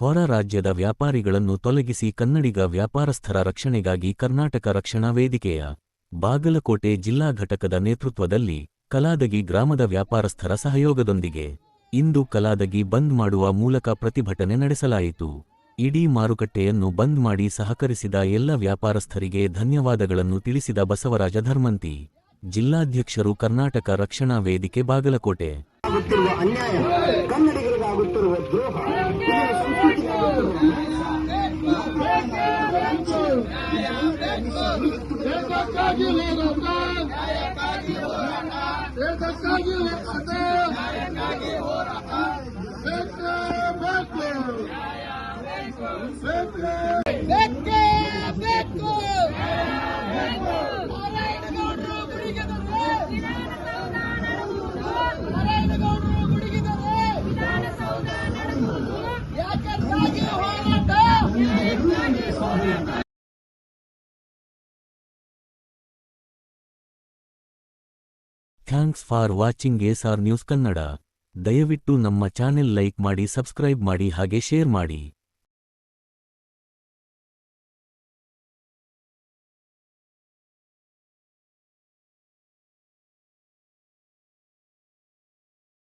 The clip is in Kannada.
ಹೊರ ರಾಜ್ಯದ ವ್ಯಾಪಾರಿಗಳನ್ನು ತೊಲಗಿಸಿ ಕನ್ನಡಿಗ ವ್ಯಾಪಾರಸ್ಥರ ರಕ್ಷಣೆಗಾಗಿ ಕರ್ನಾಟಕ ರಕ್ಷಣಾ ವೇದಿಕೆಯ ಬಾಗಲಕೋಟೆ ಜಿಲ್ಲಾ ಘಟಕದ ನೇತೃತ್ವದಲ್ಲಿ ಕಲಾದಗಿ ಗ್ರಾಮದ ವ್ಯಾಪಾರಸ್ಥರ ಸಹಯೋಗದೊಂದಿಗೆ ಇಂದು ಕಲಾದಗಿ ಬಂದ್ ಮಾಡುವ ಮೂಲಕ ಪ್ರತಿಭಟನೆ ನಡೆಸಲಾಯಿತು. ಇಡೀ ಮಾರುಕಟ್ಟೆಯನ್ನು ಬಂದ್ ಮಾಡಿ ಸಹಕರಿಸಿದ ಎಲ್ಲ ವ್ಯಾಪಾರಸ್ಥರಿಗೆ ಧನ್ಯವಾದಗಳನ್ನು ತಿಳಿಸಿದ Basavaraj ಧರ್ಮಂತಿ, ಜಿಲ್ಲಾಧ್ಯಕ್ಷರು Karnataka Rakshana Vedike Bagalkote. ದೇಶಕ್ಕಾಗಿ ಹೋರಾಟ ದೇಶಕ್ಕಾಗಿ ಹೋರಾಟ ಬೇಕೇ ಬೇಕು ಬೇಕೇ ಬೇಕು thanks for watching S R news Kannada. ದಯವಿಟ್ಟು ನಮ್ಮ ಚಾನೆಲ್ ಲೈಕ್ ಮಾಡಿ, ಸಬ್ಸ್ಕ್ರೈಬ್ ಮಾಡಿ, ಹಾಗೆ ಶೇರ್ ಮಾಡಿ.